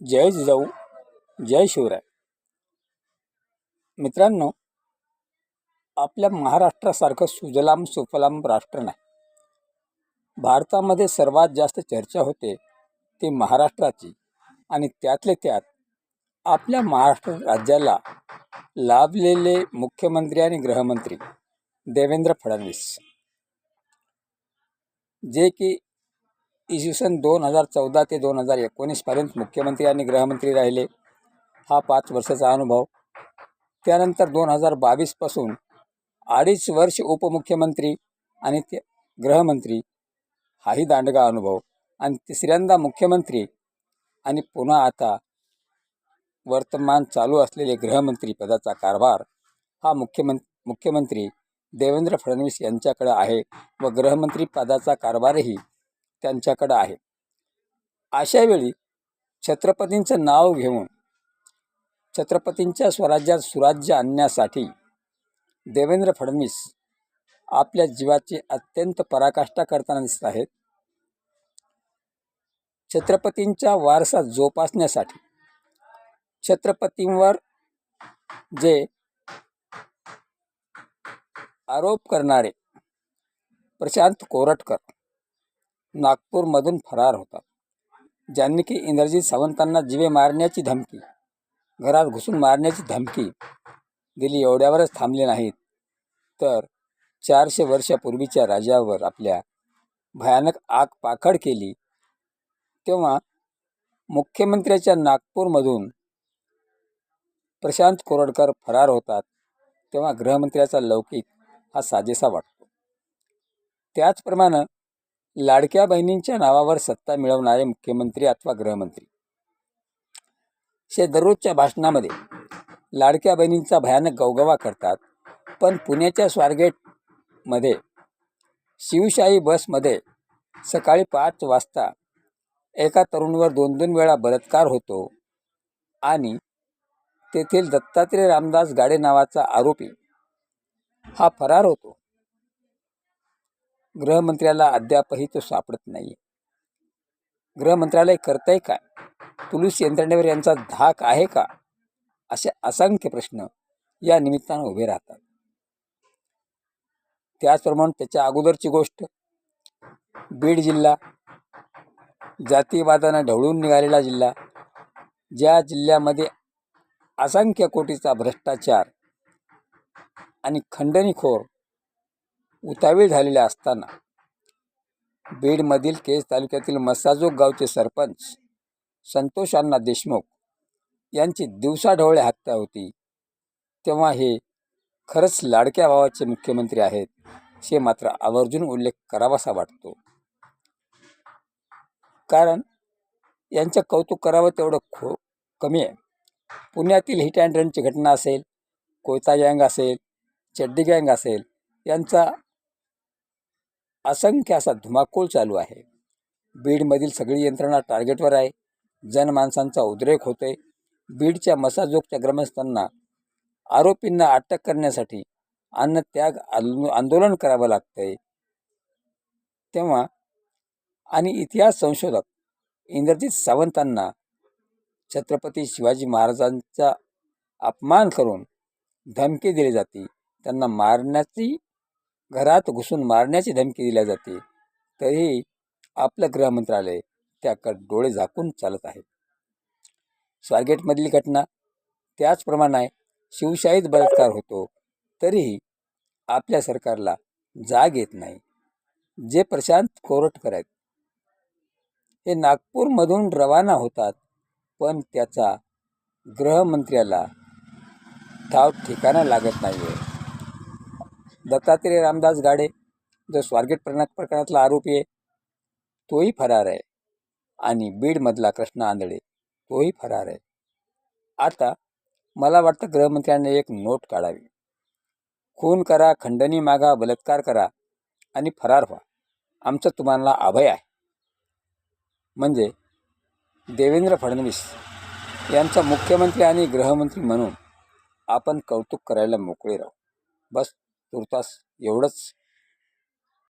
जय जिजाऊ जय शिवराय. मित्रांनो आपल्या महाराष्ट्रासारखं सुजलाम सुफलाम राष्ट्र नाही. भारतामध्ये सर्वात जास्त चर्चा होते ती महाराष्ट्राची आणि त्यातले त्यात आपल्या महाराष्ट्र राज्याला लाभलेले मुख्यमंत्री आणि गृहमंत्री देवेंद्र फडणवीस. जे की इसवी सन दोन हजार चौदा ते दोन हजार एकोणीसपर्यंत मुख्यमंत्री आणि गृहमंत्री राहिले. हा पाच वर्षाचा अनुभव. त्यानंतर दोन हजार बावीसपासून अडीच वर्ष उपमुख्यमंत्री आणि ते गृहमंत्री हाही दांडगा अनुभव. आणि तिसऱ्यांदा मुख्यमंत्री आणि पुन्हा आता वर्तमान चालू असलेले गृहमंत्री पदाचा कारभार हा मुख्यमं मुख्यमंत्री देवेंद्र फडणवीस यांच्याकडे आहे व गृहमंत्री पदाचा कारभारही त्यांच्याकडं आहे. अशा वेळी छत्रपतींचं नाव घेऊन छत्रपतींच्या स्वराज्यात सुराज्य आणण्यासाठी देवेंद्र फडणवीस आपल्या जीवाची अत्यंत पराकाष्ठा करताना दिसत आहेत. छत्रपतींचा वारसा जोपासण्यासाठी छत्रपतींवर जे आरोप करणारे प्रशांत कोरटकर नागपूरमधून फरार होतात. ज्यांनी की इंद्रजित सावंतांना जिवे मारण्याची धमकी घरात घुसून मारण्याची धमकी दिली एवढ्यावरच थांबले नाहीत. तर चारशे वर्षापूर्वीच्या राजावर आपल्या भयानक आग पाखड केली तेव्हा मुख्यमंत्र्याच्या नागपूरमधून प्रशांत कोरडकर फरार होतात तेव्हा गृहमंत्र्याचा लौकिक हा साजेसा वाटतो. त्याचप्रमाणे लाडक्या बहिणींच्या नावावर सत्ता मिळवणारे मुख्यमंत्री अथवा गृहमंत्री? हे दररोजच्या भाषणामध्ये लाडक्या बहिणींचा भयानक गवगवा करतात पण पुण्याच्या स्वारगेटमध्ये शिवशाही बसमध्ये सकाळी पाच वाजता एका तरुणवर दोन दोन वेळा बलात्कार होतो आणि तेथील दत्तात्रय रामदास गाडे नावाचा आरोपी हा फरार होतो. गृहमंत्र्याला अद्यापही तो सापडत नाही गृहमंत्रालय करतंय काय पोलीस यंत्रणेवर यांचा धाक आहे का? असे असंख्य प्रश्न या निमित्तानं उभे राहतात. त्याचप्रमाणे त्याच्या अगोदरची गोष्ट बीड जिल्हा जातीवादानं ढवळून निघालेला जिल्हा ज्या जिल्ह्यामध्ये असंख्य कोटीचा भ्रष्टाचार आणि खंडणीखोर उतावीळ झालेल्या असताना. बीडमधील केज तालुक्यातील मसाजोग गावचे सरपंच संतोष अण्णा देशमुख यांची दिवसाढवळे हत्या होती. तेव्हा हे खरंच लाडक्या भावाचे मुख्यमंत्री आहेत हे मात्र आवर्जून उल्लेख करावासा वाटतो. कारण यांचं कौतुक करावं तेवढं खो कमी आहे. पुण्यातील हिट अँड रनची घटना असेल कोयता गँग असेल चड्डी गँग असेल यांचा असंख्य असा धुमाकूळ चालू आहे. बीडमधील सगळी यंत्रणा टार्गेटवर आहे. जनमानसांचा उद्रेक होतोय. बीडच्या मसाजोगच्या ग्रामस्थांना आरोपींना अटक करण्यासाठी अन्नत्याग आंदो आंदोलन करावं लागतंय. तेव्हा आणि इतिहास संशोधक इंद्रजित सावंतांना छत्रपती शिवाजी महाराजांचा अपमान करून धमकी दिली जाते. त्यांना मारण्याची घरात घुसून मारण्याची धमकी दिल्या जाते. तरीही आपलं गृहमंत्रालय त्याकडे डोळे झाकून चालत आहे. स्वारगेटमधली घटना त्याचप्रमाणे शिवशाहीत बलात्कार होतो तरीही आपल्या सरकारला जाग येत नाही. जे प्रशांत कोरटकर आहेत हे नागपूरमधून रवाना होतात पण त्याचा गृहमंत्र्याला ठाव ठिकाणा लागत नाही आहे दत्तात्रय रामदास गाडे जो स्वारगेट प्रकरणात प्रकरणातला आरोपी आहे तोही फरार आहे. आणि बीडमधला कृष्ण आंधळे तोही फरार आहे. आता मला वाटतं गृहमंत्र्यांनी एक नोट काढावी. खून करा खंडणी मागा बलात्कार करा आणि फरार व्हा. आमचं तुम्हाला अभय आहे. म्हणजे देवेंद्र फडणवीस यांचा मुख्यमंत्री आणि गृहमंत्री म्हणून आपण कौतुक करायला मोकळे राहू. बस तुर्तास एवढंच